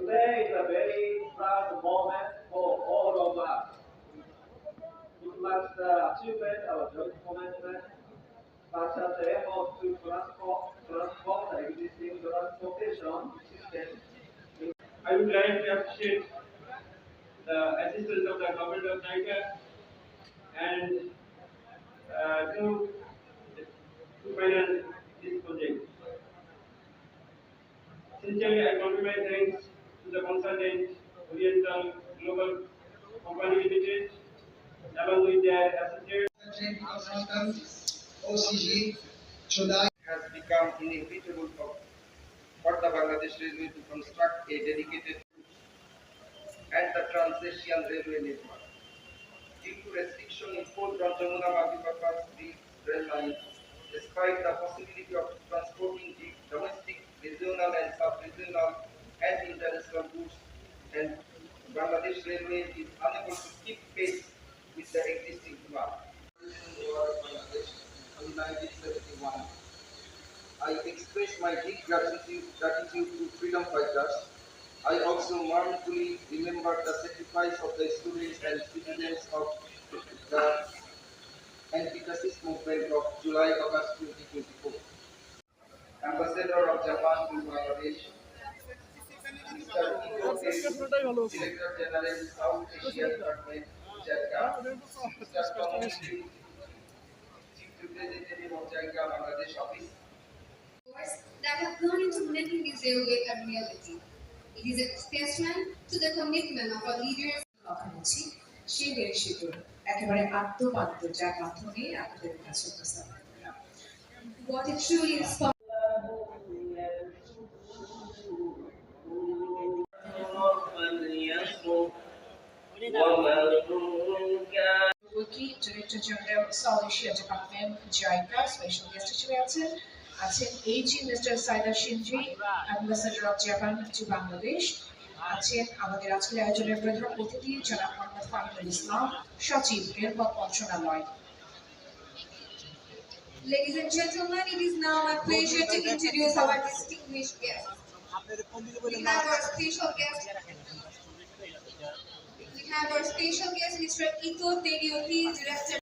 Today is a very proud moment for all of us. It marks the achievement of joint commitment, such as the effort to transform, transform the existing transportation system I would like to appreciate the assistance of the government of Niger and uh, to, to finance this project. Sincerely, I my thanks Global Company Limited along with their associates. consultant OCG Chudai has become inevitable for, for the Bangladesh Railway to construct a dedicated and the Trans-Asian Railway network. Due to restriction imposed on Jamuna Bagipapa Rail Line, despite the possibility of transporting the domestic, regional and sub-regional and Bangladesh Railway is unable to keep pace with the existing demand. Bangladesh in 1971. I express my deep gratitude, gratitude to freedom fighters. I also mournfully remember the sacrifice of the students and citizens of the anti-fascist movement of July-August 2024. Ambassador of Japan to Bangladesh, Office, course that have gone into making this railway a reality. It is a testament to the commitment of our leaders. কথা বলছি সেই rail সেতুর একেবারে আত্মবাদ্য যার মাধ্যমে আপনাদের কাছে উপস্থাপন করলাম What it truly inspires. Wiki director general South Asia department JICA special guest হিসেবে আছেন আছেন এইচি mister Saida Shinji ambassador of Japan to Bangladesh আছেন আমাদের আজকের আয়োজনের প্রধান অতিথি জনাব মোহাম্মদ ফাহিমুল ইসলাম সচিব রেলপথ মন্ত্রণালয় Ladies and gentlemen, it is now my pleasure to introduce our distinguished guests. We have our special guest. Have our special guest, Mr. Ito Terioti, Director